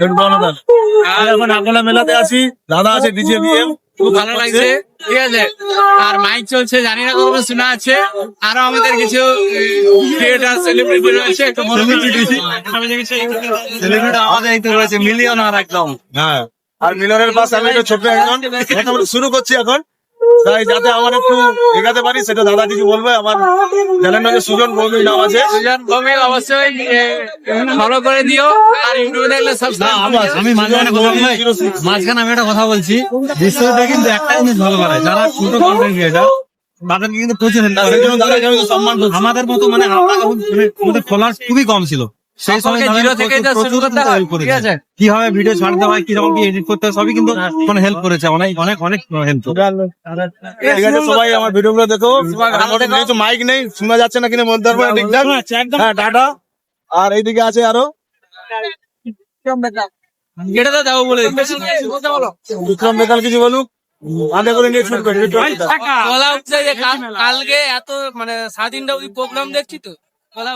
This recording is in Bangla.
এখন আকলা মেলাতে আছি। দাদা আছে ডিজে খুব ভালো লাগছে। ঠিক আছে। আর মাইক চলছে জানি না শোনা আছে। আরও আমাদের কিছু ক্রিয়েটার সেলিব্রিটি রয়েছে একটু বড় সেলিব্রিটি আমাদের এই তো রয়েছে মিলিয়ন আর একদম। হ্যাঁ। আর মিলনের পাশে আমি একটা ছোট্ট একজন। শুরু করছি এখন। তাই যাতে আমার একটু এগাতে পারি সেটা দাদা কিছু বলবে? আমার জানেন না যে সুজন বৌমির নাম আছে। সুজন ভৌমিক অবশ্যই ফলো করে দিও আর ইউটিউবে দেখলে সাবস্ক্রাইব আমি মাঝখানে কথা বলি মাঝখানে আমি একটা কথা বলছি। বিশ্বটা কিন্তু একটা জিনিস ভালো পারে যারা ছোট কন্টেন্ট ক্রিয়েটার তাদেরকে কিন্তু প্রচুর আমাদের মতো মানে মানে আমাদের ফলোয়ার্স খুবই কম ছিল। সেই সময় zero থেকে যা শুরু করতে হয়, ঠিক আছে? কীভাবে ভিডিও ছাড়তে হয় কীরকম কি এডিট করতে হয় সবই কিন্তু মানে হেল্প করেছে। অনেক অনেক অনেক হেল্প ঠিক আছে সবাই আমার ভিডিও গুলো দেখো। যেহেতু মাইক নেই শোনা যাচ্ছে না কিনা বলতে পারব না ঠিকঠাক? হ্যাঁ টাটা। আর এইদিকে আছে আরও। এটা তো যাব বলে। বিক্রম বেতাল কিছু বলুক। আধে করে নিয়ে শুরু করি বলা হচ্ছে যে কালকে এত মানে স্বাধীনটা ওই প্রোগ্রাম দেখছি তো? বলা।